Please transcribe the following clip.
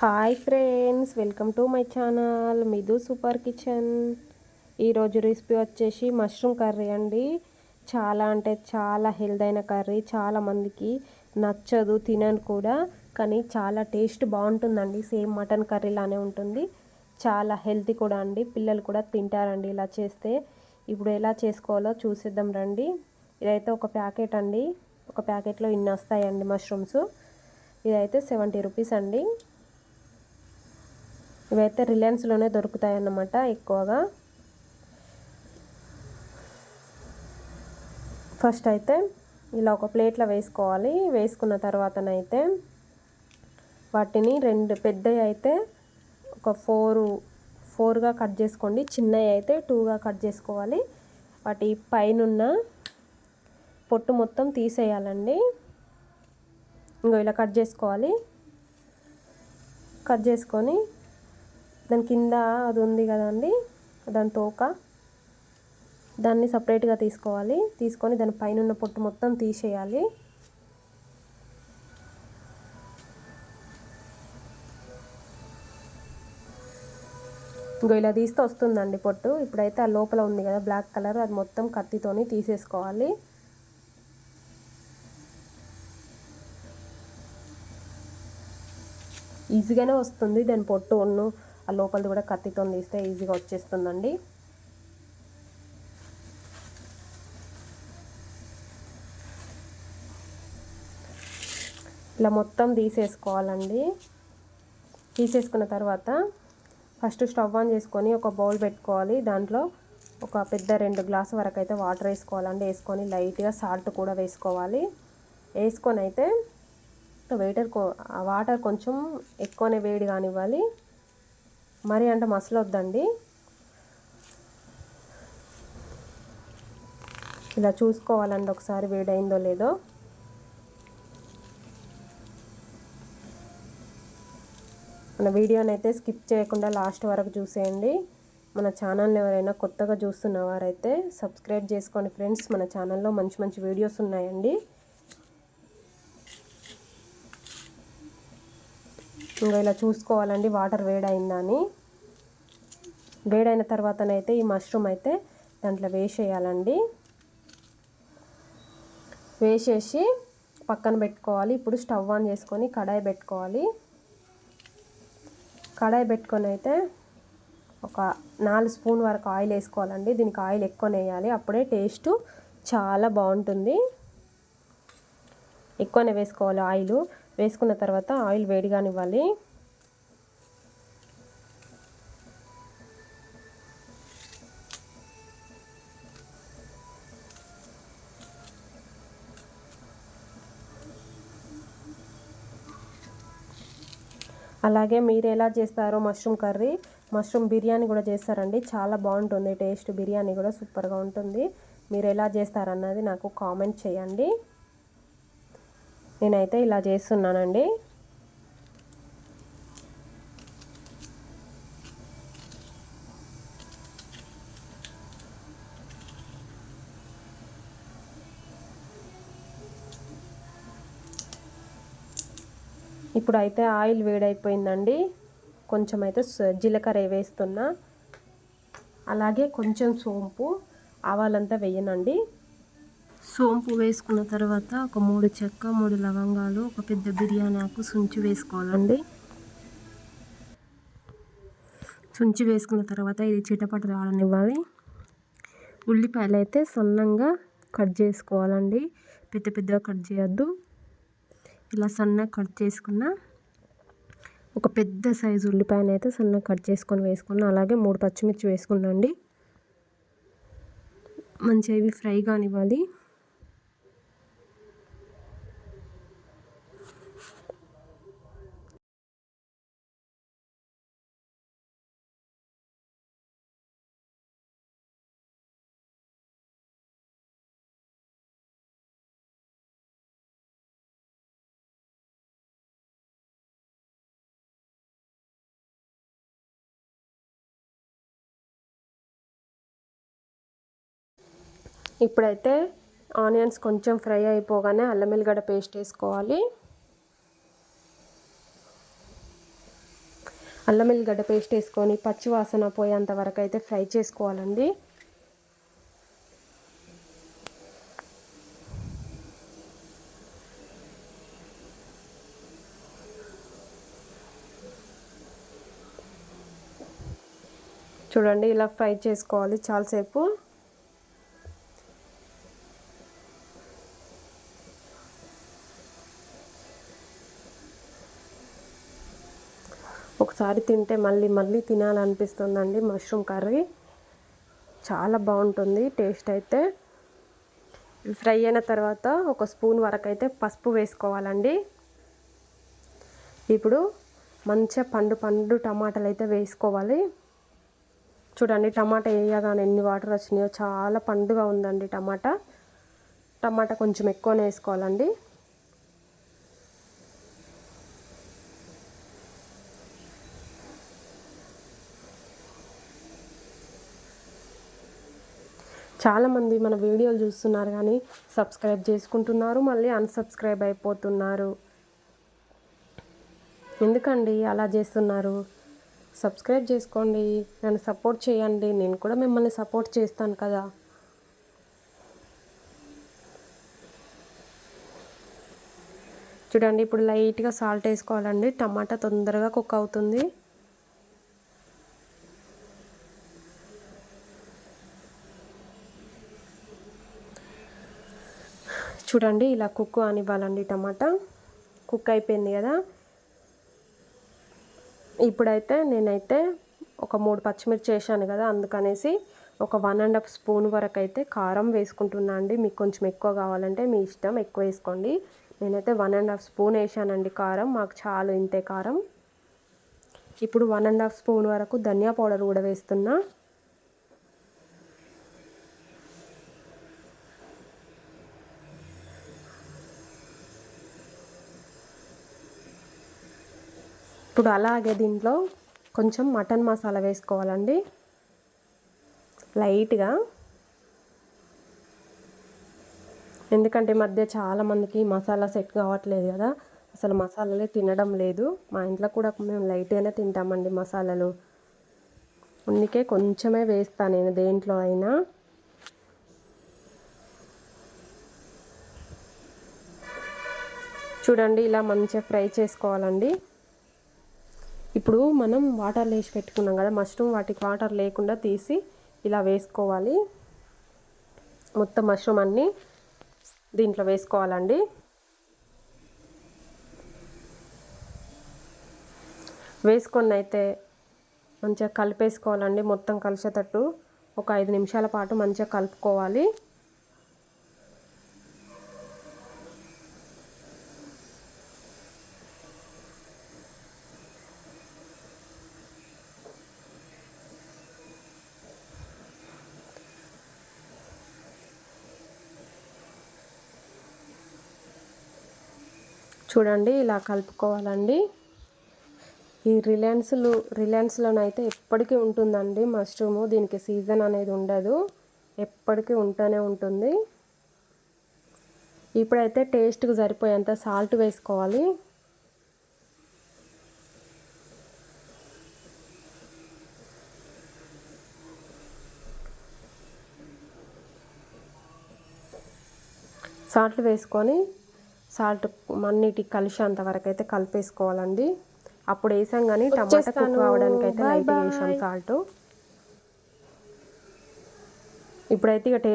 Hi friends welcome to my channel Midhu super kitchen. ఈరోజు recipe వచ్చేసి mushroom curry అండి. చాలా అంటే చాలా హెల్త్ అయిన కర్రీ. చాలా మందికి నచ్చదు తినను కూడా. కానీ చాలా టేస్ట్ బాగుంటుందండి. సేమ్ మటన్ కర్రీ లానే ఉంటుంది. చాలా హెల్తీ కూడా అండి. పిల్లలు కూడా తింటారండి ఇలా చేస్తే. ఇప్పుడు ఎలా చేసుకోవాలో చూసేద్దాం రండి. ఇదైతే ఒక ప్యాకెట్ అండి. ఒక ప్యాకెట్లో ఇన్ని వస్తాయండి మష్రూమ్స్. ఇదైతే సెవెంటీ రూపీస్ అండి. ఇవైతే రిలయన్స్లోనే దొరుకుతాయి అన్నమాట ఎక్కువగా. ఫస్ట్ అయితే ఇలా ఒక ప్లేట్లో వేసుకోవాలి. వేసుకున్న తర్వాతనైతే వాటిని రెండు పెద్దవి అయితే ఒక ఫోరు ఫోర్గా కట్ చేసుకోండి. చిన్నవి అయితే టూగా కట్ చేసుకోవాలి. వాటి పైనున్న పొట్టు మొత్తం తీసేయాలండి. ఇంకో ఇలా కట్ చేసుకోవాలి. కట్ చేసుకొని దాని కింద అది ఉంది కదండి దాని తోక. దాన్ని సపరేట్గా తీసుకోవాలి. తీసుకొని దాని పైన ఉన్న పొట్టు మొత్తం తీసేయాలి. ఇంకో ఇలా తీస్తే వస్తుందండి పొట్టు. ఇప్పుడైతే ఆ లోపల ఉంది కదా బ్లాక్ కలర్ అది మొత్తం కత్తితోని తీసేసుకోవాలి. ఈజీగానే వస్తుంది దాని పొట్టు ఉన్ను ఆ లోపలిది కూడా కత్తితో తీస్తే ఈజీగా వచ్చేస్తుందండి. ఇలా మొత్తం తీసేసుకోవాలండి. తీసేసుకున్న తర్వాత ఫస్ట్ స్టవ్ ఆన్ చేసుకొని ఒక బౌల్ పెట్టుకోవాలి. దాంట్లో ఒక పెద్ద రెండు గ్లాసు వరకు అయితే వాటర్ వేసుకోవాలండి. వేసుకొని లైట్గా సాల్ట్ కూడా వేసుకోవాలి. వేసుకొని అయితే వెయిటర్ వాటర్ కొంచెం ఎక్కువనే వేడి కానివ్వాలి. మరి అంటే మసలొద్దండి. ఇలా చూసుకోవాలండి ఒకసారి వేడైందో లేదో. మన వీడియోని అయితే స్కిప్ చేయకుండా లాస్ట్ వరకు చూసేయండి. మన ఛానల్ని ఎవరైనా కొత్తగా చూస్తున్న వారైతే సబ్స్క్రైబ్ చేసుకోండి ఫ్రెండ్స్. మన ఛానల్లో మంచి మంచి వీడియోస్ ఉన్నాయండి. ఇంకా ఇలా చూసుకోవాలండి వాటర్ వేడైందా అని వేడైన తర్వాతనైతే ఈ మష్రూమ్ అయితే దాంట్లో వేసేయాలండి. వేసేసి పక్కన పెట్టుకోవాలి. ఇప్పుడు స్టవ్ ఆన్ చేసుకొని కడాయి పెట్టుకోవాలి. కడాయి పెట్టుకొని అయితే ఒక నాలుగు స్పూన్ వరకు ఆయిల్ వేసుకోవాలండి. దీనికి ఆయిల్ ఎక్కువ వేయాలి. అప్పుడే టేస్ట్ చాలా బాగుంటుంది. ఎక్కువనే వేసుకోవాలి ఆయిల్. వేసుకున్న తర్వాత ఆయిల్ వేడిగానివ్వాలి. అలాగే మీరు ఎలా చేస్తారో మష్రూమ్ కర్రీ మష్రూమ్ బిర్యానీ కూడా చేస్తారండి. చాలా బాగుంటుంది టేస్ట్ బిర్యానీ కూడా సూపర్గా ఉంటుంది. మీరు ఎలా చేస్తారన్నది నాకు కామెంట్ చేయండి. నేనైతే ఇలా చేస్తున్నానండి. ఇప్పుడు అయితే ఆయిల్ వేడైపోయిందండి. కొంచెం అయితే జీలకర్ర వేస్తున్నా. అలాగే కొంచెం సోంపు ఆవాలంతా వేయనండి. సోంపు వేసుకున్న తర్వాత ఒక మూడు చెక్క మూడు లవంగాలు ఒక పెద్ద బిర్యానీ ఆకు సుంచి వేసుకోవాలండి. సుంచి వేసుకున్న తర్వాత ఇది చిటపట రావనివ్వాలి ఉల్లిపాయలు అయితే సన్నంగా కట్ చేసుకోవాలండి. పెద్ద పెద్దగా కట్ చేయొద్దు. ఇలా సన్నగా కట్ చేసుకున్న ఒక పెద్ద సైజు ఉల్లిపాయను అయితే సన్నగా కట్ చేసుకొని వేసుకున్న అలాగే మూడు పచ్చిమిర్చి వేసుకున్నాండి. మంచిగా ఇవి ఫ్రై కానివ్వాలి. ఇప్పుడైతే ఆనియన్స్ కొంచెం ఫ్రై అయిపోగానే అల్లం ఎల్లిగడ్డ పేస్ట్ వేసుకోవాలి. అల్లం ఎల్లిగడ్డ పేస్ట్ వేసుకొని పచ్చి వాసన పోయేంత వరకు అయితే ఫ్రై చేసుకోవాలండి. చూడండి ఇలా ఫ్రై చేసుకోవాలి చాలాసేపు. ఒకసారి తింటే మళ్ళీ మళ్ళీ తినాలనిపిస్తుందండి మష్రూమ్ కర్రీ. చాలా బాగుంటుంది టేస్ట్ అయితే. ఫ్రై అయిన తర్వాత ఒక స్పూన్ వరకు అయితే పసుపు వేసుకోవాలండి. ఇప్పుడు మంచిగా పండు పండు టమాటాలు అయితే వేసుకోవాలి. చూడండి టమాటా వేయగానే ఎన్ని వాటర్ వచ్చినాయో చాలా పండుగా ఉందండి టమాటా. టమాటా కొంచెం ఎక్కువనే వేసుకోవాలండి. చాలామంది మన వీడియోలు చూస్తున్నారు కానీ సబ్స్క్రైబ్ చేసుకుంటున్నారు మళ్ళీ అన్సబ్స్క్రైబ్ అయిపోతున్నారు. ఎందుకండి అలా చేస్తున్నారు? సబ్స్క్రైబ్ చేసుకోండి నన్ను సపోర్ట్ చేయండి నేను కూడా మిమ్మల్ని సపోర్ట్ చేస్తాను కదా. చూడండి ఇప్పుడు లైట్గా సాల్ట్ వేసుకోవాలండి టమాటా తొందరగా కుక్ అవుతుంది. చూడండి ఇలా కుక్ అనివ్వాలండి టమాటా. కుక్ అయిపోయింది కదా. ఇప్పుడైతే నేనైతే ఒక మూడు పచ్చిమిర్చి వేసాను కదా అందుకనేసి ఒక వన్ అండ్ హాఫ్ స్పూన్ వరకు అయితే కారం వేసుకుంటున్నా అండి. మీకు కొంచెం ఎక్కువ కావాలంటే మీ ఇష్టం ఎక్కువ వేసుకోండి. నేనైతే వన్ అండ్ హాఫ్ స్పూన్ వేసానండి కారం మాకు చాలు ఇంతే కారం. ఇప్పుడు వన్ అండ్ హాఫ్ స్పూన్ వరకు ధనియా పౌడర్ కూడా వేస్తున్నా. ఇప్పుడు అలాగే దీంట్లో కొంచెం మటన్ మసాలా వేసుకోవాలండి. లైట్గా. ఎందుకంటే ఈ మధ్య చాలామందికి మసాలా సెట్ కావట్లేదు కదా. అసలు మసాలాలే తినడం లేదు. మా ఇంట్లో కూడా మేము లైట్గానే తింటామండి మసాలాలు. అందుకే కొంచెమే వేస్తాను నేను దేంట్లో అయినా. చూడండి ఇలా మంచిగా ఫ్రై చేసుకోవాలండి. ఇప్పుడు మనం వాటర్ లేచి పెట్టుకున్నాం కదా మష్రూమ్ వాటికి వాటర్ లేకుండా తీసి ఇలా వేసుకోవాలి. మొత్తం మష్రూమ్ అన్నీ దీంట్లో వేసుకోవాలండి. వేసుకొని అయితే మంచిగా కలిపేసుకోవాలండి మొత్తం కలిసేటట్టు. ఒక ఐదు నిమిషాల పాటు మంచిగా కలుపుకోవాలి. చూడండి ఇలా కలుపుకోవాలండి. ఈ రిలయన్స్లు రిలయన్స్లోనైతే ఎప్పటికీ ఉంటుందండి మష్రూము. దీనికి సీజన్ అనేది ఉండదు. ఎప్పటికీ ఉంటూనే ఉంటుంది. ఇప్పుడైతే టేస్ట్కి సరిపోయేంత సాల్ట్ వేసుకోవాలి. సాల్ట్ వేసుకొని సాల్ట్ అన్నిటికి కలిసేంత వరకు అయితే కలిపేసుకోవాలండి. అప్పుడు వేసాం కానీ టమాటా కుక్ అవడానికి అయితే లైట్ వేసాం సాల్ట్. ఇప్పుడైతే ఇక టేస్ట్